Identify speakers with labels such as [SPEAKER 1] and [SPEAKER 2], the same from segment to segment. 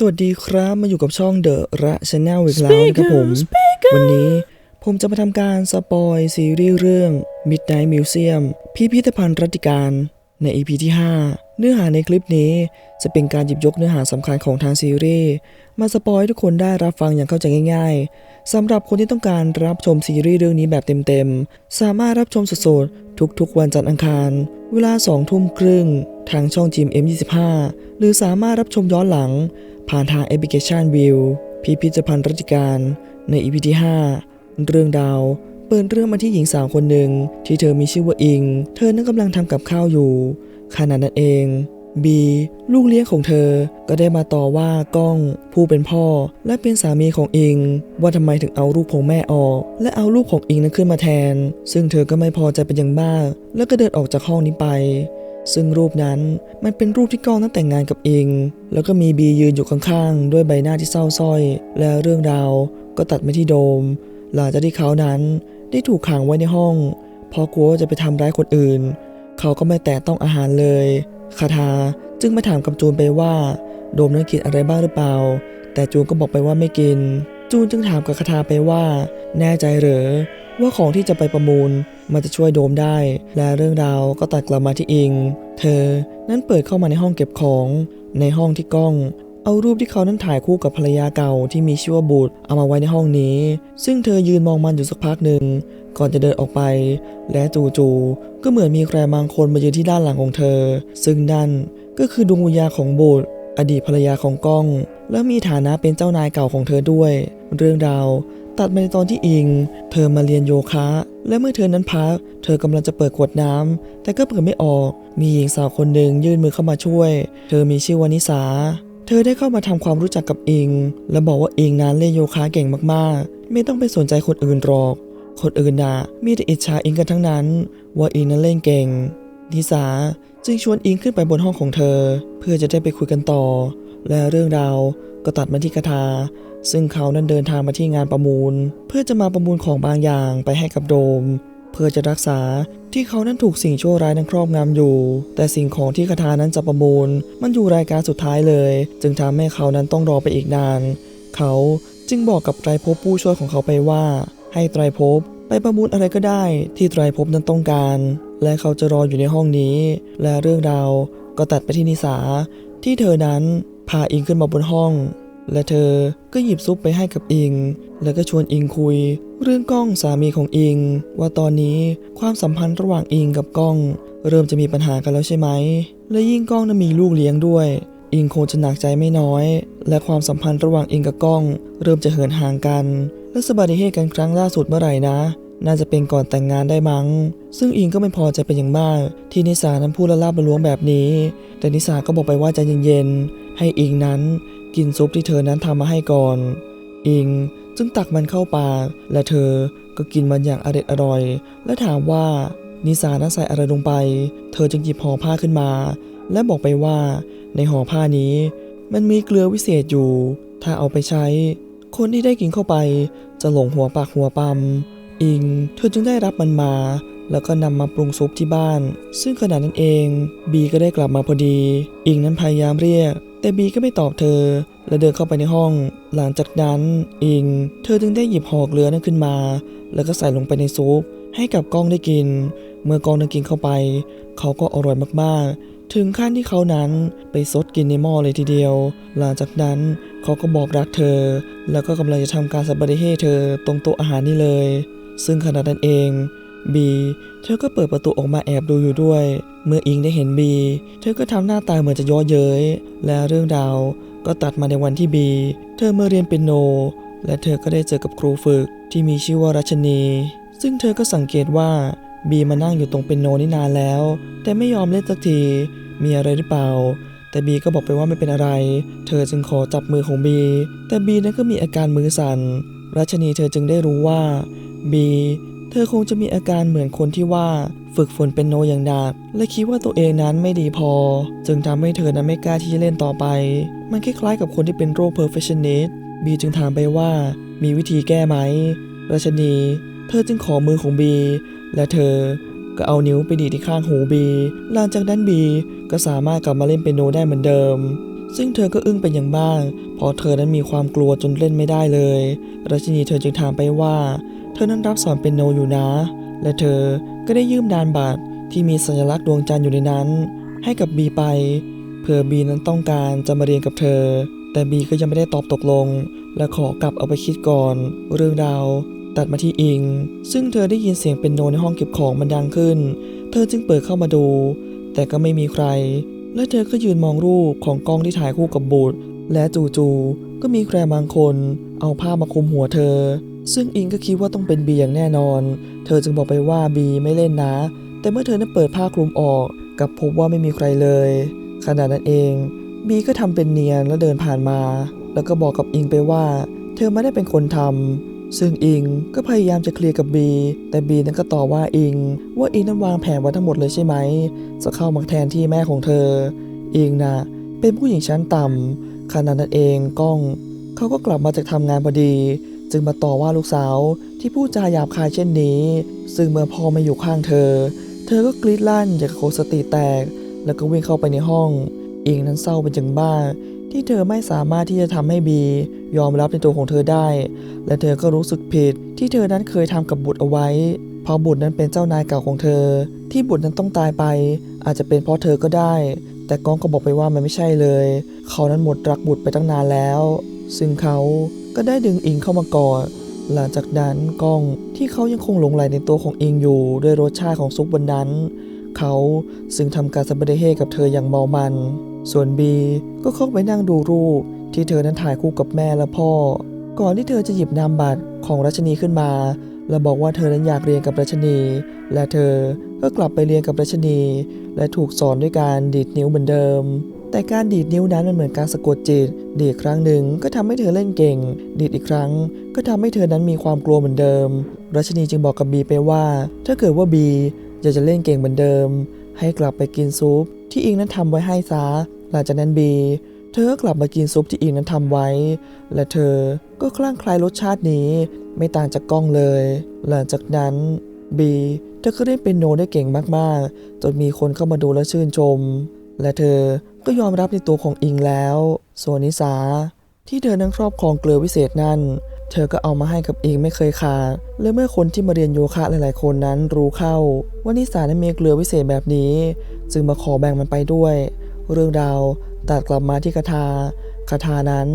[SPEAKER 1] สวัสดีครับมาอยู่กับช่องเดอะระชแนลอีกแล้วนะครับผม วันนี้ผมจะมาทำการสปอยซีรีส์เรื่อง Midnight Museum พิพิธภัณฑ์รัตติการใน EP ที่ 5 เนื้อหาในคลิปนี้จะเป็นการหยิบยกเนื้อหาสำคัญของทางซีรีส์มาสปอยให้ทุกคนได้รับฟังอย่างเข้าใจง่าย ๆสำหรับคนที่ต้องการรับชมซีรีส์เรื่องนี้แบบเต็มๆ สามารถรับชมสดๆทุกๆ วันจันทร์อังคาร เวลา2ทุ่มครึ่งทางช่อง GMM25 หรือสามารถรับชมย้อนหลัง ผ่านทางแอปพลิเคชันวิวพิพิธภัณฑ์รัติการใน EP ที่ 5 เรื่องดาว เปิดเรื่องมาที่หญิงสาวคนหนึ่งที่เธอมีชื่อว่าอิง เธอนั้นกำลังทำกับข้าวอยู่ขณะนั้นเองบีลูกเลี้ยงของเธอก็ได้มาต่อว่าก้องผู้เป็นพ่อ และเป็นสามีของอิง ว่าทำไมถึงเอารูปของแม่ออก และเอารูปของอิงนั้นขึ้นมาแทน ซึ่งเธอก็ไม่พอใจเป็นอย่างมาก แล้วก็เดินออกจากห้องนี้ไป ซึ่งรูปนั้นมันเป็นรูปที่ก้องนั้นแต่งงานกับอิง แล้วก็มีบียืนอยู่ข้างๆ ด้วยใบหน้าที่เศร้าสร้อย และเรื่องราวก็ตัดมาที่โดม หลังจากที่เขานั้นได้ถูกขังไว้ในห้อง เพราะกลัวจะไปทำร้ายคนอื่น เขาก็ไม่แตะต้องอาหารเลยคาทาจึงมาถามกับจูนไปว่า โดมนั้นกินอะไรบ้างหรือเปล่า แต่จูนก็บอกไปว่าไม่กิน จูนจึงถามกับคาทาไปว่า แน่ใจเหรอ ว่าของที่จะไปประมูลมันจะช่วยโดมได้ และเรื่องราวก็ตัดกลับมาที่อิง เธอนั้นเปิดเข้ามาในห้องเก็บของ ในห้องที่กล้อง เอารูปที่เขานั้นถ่ายคู่กับภรรยาเก่าที่มีชื่อว่าบุตรเอามาไว้ในห้องนี้ ซึ่งเธอยืนมองมันอยู่สักพักหนึ่งก่อนจะเดินออกไป และจู่ๆก็เหมือนมีใครบางคนมายืนที่ด้านหลังของเธอ ซึ่งนั่นก็คือดวงวิญญาณของบุตร อดีตภรรยาของก้อง และมีฐานะเป็นเจ้านายเก่าของเธอด้วย เรื่องราวตัดมาในตอนที่อิง เธอมาเรียนโยคะ และเมื่อเธอนั้นพัก เธอกำลังจะเปิดขวดน้ำแต่ก็เปิดไม่ออก มีหญิงสาวคนหนึ่งยื่นมือเข้ามาช่วย เธอมีชื่อวานิสา เธอได้เข้ามาทำความรู้จักกับอิง และบอกว่าอิงนั้นเล่นโยคะเก่งมากๆ ไม่ต้องไปสนใจคนอื่นหรอก คนอื่นน่ะมีแต่อิจฉาอิงกันทั้งนั้น ว่าอิงนั้นเล่นเก่งนิสาจึงชวนอิงขึ้นไปบนห้องของเธอ เพื่อจะได้ไปคุยกันต่อ และเรื่องราวก็ตัดมาที่คาทาซึ่งเขานั้นเดินทางมาที่งานประมูล เพื่อจะมาประมูลของบางอย่างไปให้กับโดม เพื่อจะรักษาที่เขานั้นถูกสิ่งชั่วร้ายนั้นครอบงำอยู่ แต่สิ่งของที่คาทานั้นจะประมูล มันอยู่รายการสุดท้ายเลย จึงทำให้เขานั้นต้องรอไปอีกนาน เขาจึงบอกกับไตรภพผู้ช่วยของเขาไปว่า ให้ไตรภพไปประมูลอะไรก็ได้ที่ไตรภพนั้นต้องการ และเขาจะรออยู่ในห้องนี้ และเรื่องราวก็ตัดไปที่นิสา ที่เธอนั้นพาอิงขึ้นมาบนห้อง และเธอก็หยิบซุปไปให้กับอิง แล้วก็ชวนอิงคุย เรื่องก้องสามีของอิง ว่าตอนนี้ความสัมพันธ์ระหว่างอิงกับก้อง เริ่มจะมีปัญหากันแล้วใช่ไหม และยิ่งก้องนั้นมีลูกเลี้ยงด้วย อิงคงจะหนักใจไม่น้อย และความสัมพันธ์ระหว่างอิงกับก้อง เริ่มจะเหินห่างกัน และสบัติเหตุกันครั้งล่าสุดเมื่อไหร่นะ น่าจะเป็นก่อนแต่งงานได้มั้ง ซึ่งอิงก็ไม่พอใจเป็นอย่างมาก ที่นิสานั้นพูดละลาบละล้วงแบบนี้ แต่นิสาก็บอกไปว่าใจเย็นๆ ให้อิงนั้นกินซุปที่เธอนั้นทำมาให้ก่อน อิงจึงตักมันเข้าปาก และเธอก็กินมันอย่างอร็ดอร่อย และถามว่านิสานั้นใส่อะไรลงไป เธอจึงหยิบห่อผ้าขึ้นมา และบอกไปว่า ในห่อผ้านี้ มันมีเกลือวิเศษอยู่ ถ้าเอาไปใช้ คนที่ได้กินเข้าไปจะหลงหัวปากหัวปั๊ม อิง เธอจึงได้รับมันมา แล้วก็นำมาปรุงซุปที่บ้าน ซึ่งขณะนั้นเอง บีก็ได้กลับมาพอดี อิงนั้นพยายามเรียก แต่บีก็ไม่ตอบเธอ และเดินเข้าไปในห้อง หลังจากนั้น อิง เธอจึงได้หยิบห่อเกลือนั้นขึ้นมา แล้วก็ใส่ลงไปในซุปให้กับก้องได้กิน เมื่อก้องได้กินเข้าไป เขาก็อร่อยมากๆ ถึงขั้นที่เขานั้นไปซดกินในหม้อเลยทีเดียว หลังจากนั้นเขาก็บอกรักเธอ แล้วก็กำลังจะทำการสับปะรดให้เธอตรงโต๊ะอาหารนี่เลย ซึ่งขณะนั้นเอง บีเธอก็เปิดประตูออกมาแอบดูอยู่ด้วย เมื่ออิงได้เห็นบีเธอก็ทำหน้าตาเหมือนจะย่อเย้ย และเรื่องราวก็ตัดมาในวันที่บีเธอมาเรียนเปียโน และเธอก็ได้เจอกับครูฝึกที่มีชื่อว่ารัชนี ซึ่งเธอก็สังเกตว่าบีมานั่งอยู่ตรงเปียโนนี่นานแล้ว แต่ไม่ยอมเล่นสักทีมีอะไรหรือเปล่าแต่บีก็บอกไปว่าไม่เป็นอะไร เธอจึงขอจับมือของบี แต่บีนั้นก็มีอาการมือสั่น รัชนีเธอจึงได้รู้ว่า บีเธอคงจะมีอาการเหมือนคนที่ว่าฝึกฝนเป็นโนอย่างหนักและคิดว่าตัวเองนั้นไม่ดีพอ จึงทำให้เธอนั้นไม่กล้าที่จะเล่นต่อไป มันคล้ายๆกับคนที่เป็นโรค perfectionist บีจึงถามไปว่ามีวิธีแก้ไหมรัชนี เธอจึงขอมือของบี และเธอก็เอานิ้วไปดีที่ข้างหูบี หลังจากนั้นบีก็สามารถกลับมาเล่นเปียโนได้เหมือนเดิม ซึ่งเธอก็อึ้งเป็นอย่างมากเพราะเธอนั้นมีความกลัวจนเล่นไม่ได้เลย ราชินีเธอจึงถามไปว่า ธอนั้นรับสอนเป็นโนอยู่นะ และเธอก็ได้ยืมดานบัตรที่มีสัญลักษณ์ดวงจันทร์อยู่ในนั้น ให้กับบีไป เพื่อบีนั้นต้องการจะมาเรียนกับเธอ แต่บีก็ยังไม่ได้ตอบตกลง และขอกลับเอาไปคิดก่อน เรื่องราวตัดมาที่อิง ซึ่งเธอได้ยินเสียงเป็นโนในห้องเก็บของมันดังขึ้น เธอจึงเปิดเข้ามาดู แต่ก็ไม่มีใคร และเธอก็ยืนมองรูปของกล้องที่ถ่ายคู่กับบุตรและจู่ๆก็มีใครบางคนเอาผ้ามาคลุมหัวเธอ ซึ่งอิงก็คิดว่าต้องเป็นบีอย่างแน่นอน เธอจึงบอกไปว่าบีไม่เล่นนะ แต่เมื่อเธอนั้นเปิดผ้าคลุมออกกับพบว่าไม่มีใครเลย ขณะนั้นเองบีก็ทำเป็นเนียนแล้วเดินผ่านมา แล้วก็บอกกับอิงไปว่า เธอไม่ได้เป็นคนทำซึ่งอิงก็พยายามจะเคลียร์กับบีแต่บีนั้นก็ต่อว่าอิง ว่าอิงนั้นวางแผนไว้ทั้งหมดเลยใช่ไหมจะเข้ามาแทนที่แม่ของเธอ อิงนะเป็นผู้หญิงชั้นต่ำขณะนั้นเองก้อง เขาก็กลับมาจากทำงานพอดี จึงมาต่อว่าลูกสาวที่พูดจาหยาบคายเช่นนี้ ซึ่งเมื่อพ่อไม่อยู่ข้างเธอ เธอก็กรีดลั่นอย่างกับคสติแตก แล้วก็วิ่งเข้าไปในห้อง อิงนั้นเศร้าเป็นจังบ้าที่เธอไม่สามารถที่จะทำให้บี ยอมรับในตัวของเธอได้ และเธอก็รู้สึกผิดที่เธอนั้นเคยทำกับบุตรเอาไว้ เพราะบุตรนั้นเป็นเจ้านายเก่าของเธอ ที่บุตรนั้นต้องตายไป อาจจะเป็นเพราะเธอก็ได้ แต่ก้องก็บอกไปว่ามันไม่ใช่เลย เขานั้นหมดรักบุตรไปตั้งนานแล้ว ซึ่งเขา ก็ได้ดึงอิงเข้ามากอดหลังจากนั้นก้องที่เขายังคงหลงไหลในตัวของอิงอยู่ ด้วยรสชาติของซุปบนนั้น เขาซึ่งทำการสบเดเฮกับเธออย่างเมามัน ส่วนบีก็เข้าไปนั่งดูรูป ที่เธอนั้นถ่ายคู่กับแม่และพ่อ ก่อนที่เธอจะหยิบนามบัตรของรัชนีขึ้นมา และบอกว่าเธอนั้นอยากเรียนกับรัชนี และเธอก็กลับไปเรียนกับรัชนี และถูกสอนด้วยการดีดนิ้วเหมือนเดิม แต่การดีดนิ้วนั้นมันเหมือนการสะกดจิต ดีดครั้งหนึ่งก็ทำให้เธอเล่นเก่ง ดีดอีกครั้ง ก็ทำให้เธอนั้นมีความกลัวเหมือนเดิม รัชนีจึงบอกกับบีไปว่า ถ้าเกิดว่าบีอยากจะเล่นเก่งเหมือนเดิม ให้กลับไปกินซุป ที่อิงนั้นทำไว้ให้ซะ หลังจากนั้นบีเธอก็กลับมากินซุปที่อิงนั้นทำไว้ และเธอก็คลั่งไคล้ายรสชาตินี้ ไม่ต่างจากกล้องเลย หลังจากนั้นบีเธอก็ได้เป็นโนได้เก่งมากๆ จนมีคนเข้ามาดูและชื่นชม และเธอ ก็ยอมรับในตัวของอิงแล้ว ส่วนนิสา ที่เธอนั้นครอบครองเกลือวิเศษนั่นเธอก็เอามาให้กับอิงไม่เคยขาดและเมื่อคนที่มาเรียนโยคะหลายๆ คนนั้นรู้เข้า ว่านิสานั้นมีเกลือวิเศษแบบนี้ จึงมาขอแบ่งมันไปด้วย เรื่องราวตัดกลับมาที่คาถาคาถานั้น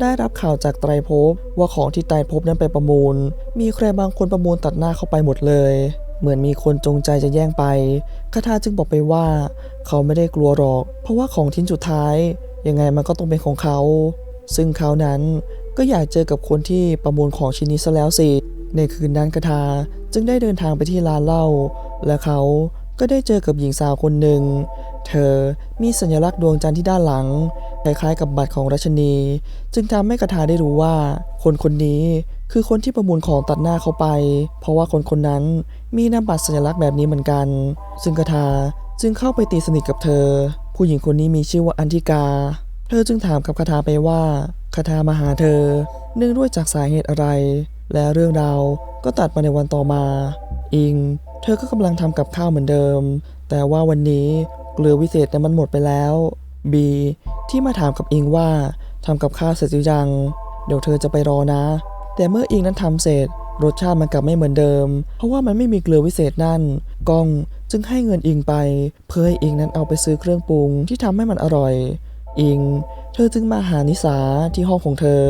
[SPEAKER 1] ได้รับข่าวจากไตรภพว่าของที่ไตรภพนั้นไปประมูล มีใครบางคนประมูลตัดหน้าเข้าไปหมดเลย เหมือนมีคนจงใจจะแย่งไปคาถาจึงบอกไปว่า เขาไม่ได้กลัวหรอก เพราะว่าของชิ้นสุดท้าย ยังไงมันก็ต้องเป็นของเขา ซึ่งเขานั้นก็อยากเจอกับคนที่ประมูลของชิ้นนี้ซะแล้วสิ ในคืนนั้นคาถาจึงได้เดินทางไปที่ร้านเหล้าและเขาก็ได้เจอกับหญิงสาวคนหนึ่ง เธอมีสัญลักษณ์ดวงจันทร์ที่ด้านหลัง คล้ายๆกับบัตรของรัชนี จึงทำให้คาถาได้รู้ว่า คนคนนี้คือคนที่ประมูลของตัดหน้าเขาไป เพราะว่าคนคนนั้นมีนามบัตรสัญลักษณ์แบบนี้เหมือนกัน ซึ่งคาถาจึงเข้าไปตีสนิทกับเธอ ผู้หญิงคนนี้มีชื่อว่าอันทิกา เธอจึงถามกับคาถาไปว่าคาถามาหาเธอ เนื่องด้วยจากสาเหตุอะไร และเรื่องราวก็ตัดมาในวันต่อมา อิง เธอก็กำลังทำกับข้าวเหมือนเดิม แต่ว่าวันนี้เกลือวิเศษนั้นมันหมดไปแล้ว บีที่มาถามกับอิงว่าทำกับข้าวเสร็จหรือยัง เดี๋ยวเธอจะไปรอนะ แต่เมื่ออิงนั้นทำเสร็จ รสชาติมันกลับไม่เหมือนเดิม เพราะว่ามันไม่มีเกลือวิเศษนั่นก้องจึงให้เงินอิงไป เพื่อให้อิงนั้นเอาไปซื้อเครื่องปรุงที่ทำให้มันอร่อย อิง เธอจึงมาหานิสาที่ห้องของเธอ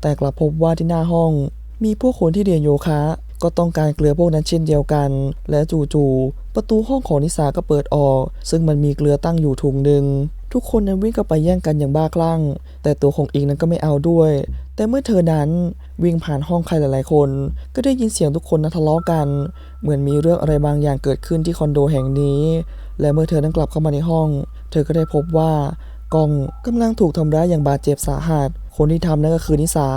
[SPEAKER 1] แต่กลับพบว่าที่หน้าห้อง มีพวกคนที่เรียนโยคะ ก็ต้องการเกลือพวกนั้นเช่นเดียวกัน และจู่ๆประตูห้องของนิสาก็เปิดออก ซึ่งมันมีเกลือตั้งอยู่ถุงหนึ่งทุกคนนั้นวิ่งเข้าไปแย่งกันอย่างบ้าคลั่ง แต่ตัวของอิงนั้นก็ไม่เอาด้วย แต่เมื่อเธอนั้นวิ่งผ่านห้องใครหลาย ๆ คน ก็ได้ยินเสียงทุกคนนั้นทะเลาะกัน เหมือนมีเรื่องอะไรบางอย่างเกิดขึ้นที่คอนโดแห่งนี้ และเมื่อเธอนั้นกลับเข้ามาในห้อง เธอก็ได้พบว่ากองกำลังถูกทำร้ายอย่างบาดเจ็บสาหัส คนที่ทำนั่นก็คือนิสา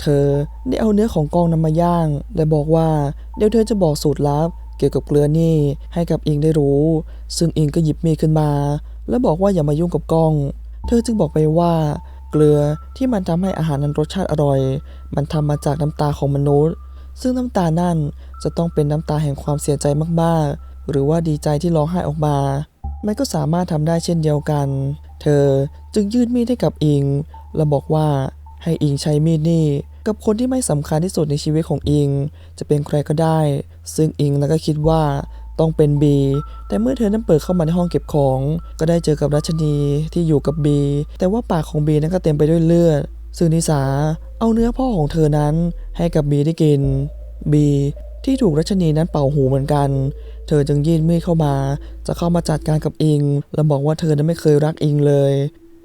[SPEAKER 1] เธอได้เอาเนื้อของกองนำมาย่าง และบอกว่าเดี๋ยวเธอจะบอกสูตรลับ เกี่ยวกับเกลือนี่ให้กับอิงได้รู้ ซึ่งอิงก็หยิบมีดขึ้นมา และบอกว่าอย่ามายุ่งกับกอง เธอจึงบอกไปว่า เกลือที่มันทำให้อาหารนั้นรสชาติอร่อย มันทำมาจากน้ำตาของมนุษย์ ซึ่งน้ำตานั่นจะต้องเป็นน้ำตาแห่งความเสียใจมากๆ หรือว่าดีใจที่ร้องไห้ออกมามันก็สามารถทำได้เช่นเดียวกัน เธอจึงยื่นมีดให้กับอิง และบอกว่า ให้อิงใช้มีดนี่ กับคนที่ไม่สำคัญที่สุดในชีวิตของอิง จะเป็นใครก็ได้ ซึ่งอิงนั้นก็คิดว่าต้องเป็นบี แต่เมื่อเธอนั้นเปิดเข้ามาในห้องเก็บของ ก็ได้เจอกับรัชนีที่อยู่กับบี แต่ว่าปากของบีนั้นก็เต็มไปด้วยเลือด ซึ่งนิสาเอาเนื้อพ่อของเธอนั้นให้กับบีได้กิน บีที่ถูกรัชนีนั้นเป่าหูเหมือนกัน เธอจึงยื่นมีดเข้ามา จะเข้ามาจัดการกับอิง และบอกว่าเธอนั้นไม่เคยรักอิงเลย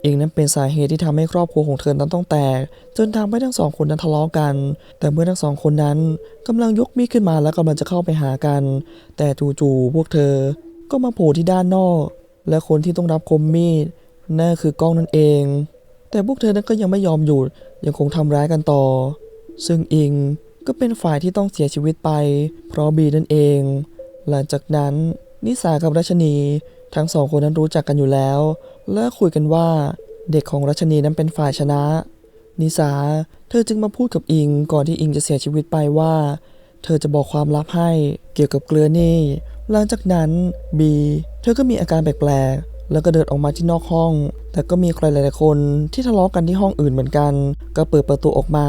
[SPEAKER 1] อิงนั้นเป็นสาเหตุที่ทำให้ครอบครัวของเธอนั้นต้องแตก จนทำให้ทั้งสองคนนั้นทะเลาะกัน แต่เมื่อทั้งสองคนนั้นกำลังยกมีดขึ้นมาและกำลังจะเข้าไปหากัน แต่จู่ๆพวกเธอก็มาโผล่ที่ด้านนอก และคนที่ต้องรับคมมีดนั่นคือกล้องนั่นเอง แต่พวกเธอนั้นก็ยังไม่ยอมหยุดยังคงทำร้ายกันต่อ ซึ่งอิงก็เป็นฝ่ายที่ต้องเสียชีวิตไป เพราะบีนั่นเอง หลังจากนั้นนิสากับรัชนี ทั้งสองคนนั้นรู้จักกันอยู่แล้วและคุยกันว่า เด็กของรัชนีนั้นเป็นฝ่ายชนะ นิสา เธอจึงมาพูดกับอิงก่อนที่อิงจะเสียชีวิตไปว่า เธอจะบอกความลับให้เกี่ยวกับเกลือนี่ หลังจากนั้นบี เธอก็มีอาการแปลกๆ แล้วก็เดินออกมาที่นอกห้อง แต่ก็มีใครหลายๆคนที่ทะเลาะกันที่ห้องอื่นเหมือนกัน ก็เปิดประตูออกมา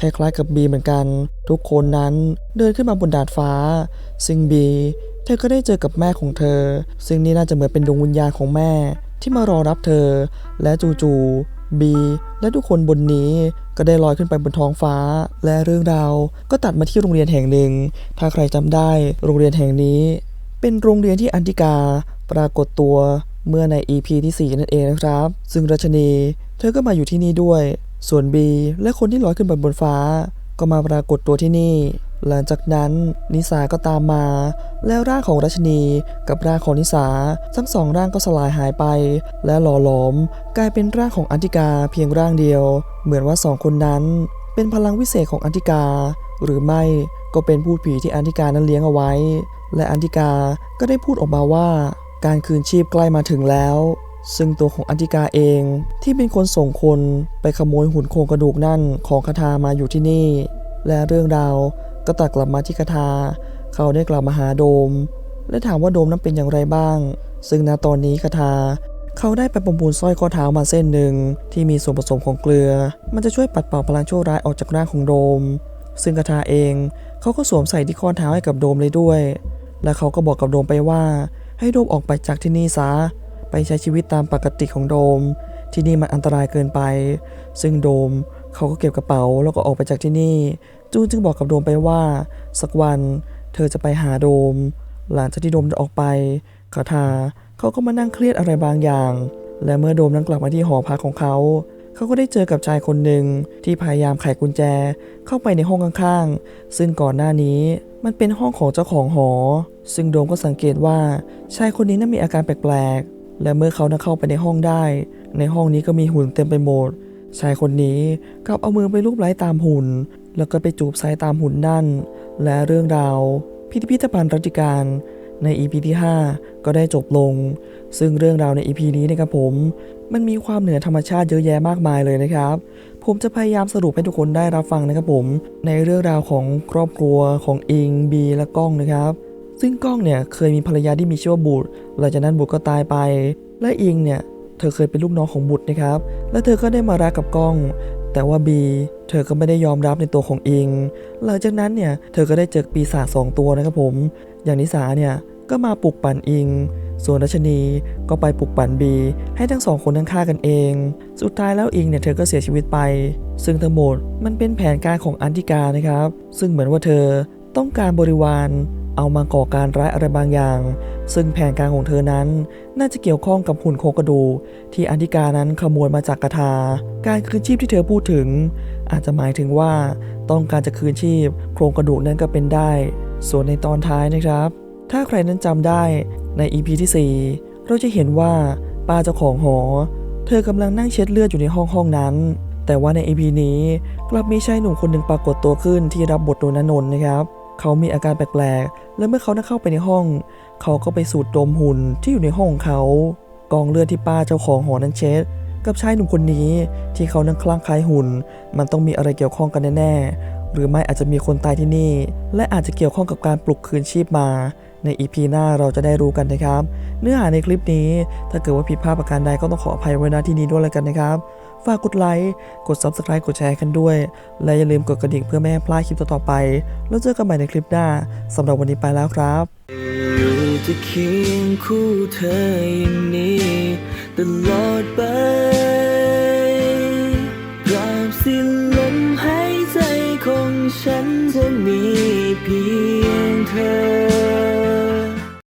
[SPEAKER 1] คล้ายๆกับบีเหมือนกัน ทุกคนนั้นเดินขึ้นมาบนดาดฟ้า ซึ่งบีเธอก็ได้เจอกับแม่ของเธอ ซึ่งนี่น่าจะเหมือนเป็นดวงวิญญาณของแม่ที่มารอรับเธอ และจู่ๆบีและทุกคนบนนี้ก็ได้ลอยขึ้นไปบนท้องฟ้า และเรื่องราวก็ตัดมาที่โรงเรียนแห่งหนึ่ง ถ้าใครจำได้โรงเรียนแห่งนี้ เป็นโรงเรียนที่อันติกาปรากฏตัวเมื่อใน EP ที่ 4 นั่นเองนะครับ ซึ่งรัชนี เธอก็มาอยู่ที่นี่ด้วย ส่วนบีและคนที่ลอยขึ้นไปบนฟ้า ก็มาปรากฏตัวที่นี่ หลังจากนั้นนิสาก็ตามมา แล้วร่างของรัชนีกับร่างของนิสา ทั้งสองร่างก็สลายหายไป และหล่อหลอม กลายเป็นร่างของอันติกาเพียงร่างเดียว เหมือนว่าสองคนนั้น เป็นพลังวิเศษของอันติกา หรือไม่ก็เป็นพูดผีที่อันติกานั้นเลี้ยงเอาไว้ และอันติกาก็ได้พูดออกมาว่า การคืนชีพใกล้มาถึงแล้ว ซึ่งตัวของอันติกาเองที่เป็นคนส่งคนไปขโมยหุ่นโครงกระดูกนั่นของคาทามาอยู่ที่นี่ และเรื่องราวก็ตัดกลับมาที่คาทา เขาได้กลับมาหาโดม และถามว่าโดมนั้นเป็นอย่างไรบ้าง ซึ่งณตอนนี้คาทา เขาได้ไปประมูลสร้อยข้อเท้ามาเส้นหนึ่งที่มีส่วนผสมของเกลือ มันจะช่วยปัดเป่าพลังชั่วร้ายออกจากร่างของโดม ซึ่งคาทาเองเขาก็สวมใส่ที่ข้อเท้าให้กับโดมเลยด้วย และเขาก็บอกกับโดมไปว่า ให้โดมออกไปจากที่นี่ซะ ไปใช้ชีวิตตามปกติของโดม ที่นี่มันอันตรายเกินไป ซึ่งโดมเขาก็เก็บกระเป๋าแล้วก็ออกไปจากที่นี่ จูนจึงบอกกับโดมไปว่า สักวันเธอจะไปหาโดม หลังจากที่โดมจะออกไปคาทาเขาก็มานั่งเครียดอะไรบางอย่าง และเมื่อโดมนั้นกลับมาที่หอพักของเขาเขาก็ได้เจอกับชายคนหนึ่งที่พยายามไขกุญแจเข้าไปในห้องข้างๆ ซึ่งก่อนหน้านี้มันเป็นห้องของเจ้าของหอ ซึ่งโดมก็สังเกตว่าชายคนนี้นั้นมีอาการแปลกๆ และเมื่อเขานั้นเข้าไปในห้องได้ ในห้องนี้ก็มีหุ่นเต็มไปหมด ชายคนนี้กลับเอามือไปลูบไล้ตามหุ่น แล้วก็ไปจูบไซตามหุ่นนั่น และเรื่องราว พิพิธภัณฑ์รัติการใน EP ที่ 5 ก็ได้จบลง ซึ่งเรื่องราวใน EP นี้นะครับผม มันมีความเหนือธรรมชาติเยอะแยะมากมายเลยนะครับ ผมจะพยายามสรุปให้ทุกคนได้รับฟังนะครับผม ในเรื่องราวของครอบครัวของอิงบีและก้องนะครับ ซึ่งก้องเนี่ยเคยมีภรรยาที่มีชื่อว่าบุตรหลังจากนั้นบุตรก็ตายไป และอิงเนี่ยเธอเคยเป็นลูกน้องของบุตรนะครับ และเธอก็ได้มารักกับก้อง แต่ว่าบีเธอก็ไม่ได้ยอมรับในตัวของอิง หลังจากนั้นเนี่ยเธอก็ได้เจอปีศาจสองตัวนะครับผม อย่างนิสาเนี่ยก็มาปลุกปั่นอิง ส่วนรัชนีก็ไปปลุกปั่นบี ให้ทั้งสองคนนั้นฆ่ากันเอง สุดท้ายแล้วอิงเนี่ยเธอก็เสียชีวิตไป ซึ่งทั้งหมดมันเป็นแผนการของอันติกานะครับ ซึ่งเหมือนว่าเธอต้องการบริวาร เอามาก่อการร้ายอะไรบางอย่าง ซึ่งแผนการของเธอนั้นน่าจะเกี่ยวข้องกับหุ่นโครงกระดู ที่อันติกานั้นขโมยมาจากกระทา การคืนชีพที่เธอพูดถึง อาจจะหมายถึงว่าต้องการจะคืนชีพ โครงกระดูกนั้นก็เป็นได้ ส่วนในตอนท้ายนะครับ ถ้าใครนั้นจำได้ใน EP ที่ 4 เราจะเห็นว่าป้าเจ้าของหอ เธอกำลังนั่งเช็ดเลือดอยู่ในห้องห้องนั้น แต่ว่าใน EP นี้กลับมีชายหนุ่มคนหนึ่งปรากฏตัวขึ้นที่รับบทโดนนนท์นะครับ เขามีอาการแปลกๆ และเมื่อเขาได้เข้าไปในห้อง เขาก็ไปสูดดมหุ่นที่อยู่ในห้องของเขา กองเลือดที่ป้าเจ้าของหอนั้นเช็ดกับชายหนุ่มคนนี้ที่เขานั่งคลั่งคล้ายหุ่น มันต้องมีอะไรเกี่ยวข้องกันแน่ๆ หรือไม่อาจจะมีคนตายที่นี่ และอาจจะเกี่ยวข้องกับการปลุกคืนชีพมา ใน EP หน้าเราจะได้รู้กันนะครับ เนื้อหาในคลิปนี้ ถ้าเกิดว่าผิดพลาดประการใดก็ต้องขออภัยไว้ณที่นี้ด้วยแล้วกันนะครับ ฝากกดไลค์ กด Subscribe กดแชร์กันด้วย และอย่าลืมกดกระดิ่งเพื่อไม่พลาดคลิปต่อไป แล้วเจอกันใหม่ในคลิปหน้าสำหรับวันนี้ไปแล้วครับ
[SPEAKER 2] อยู่จะเคียงคู่เธออย่างนี้ตลอดไปราบสิ้นลมหายใจของฉันจะมีเพียงเธอ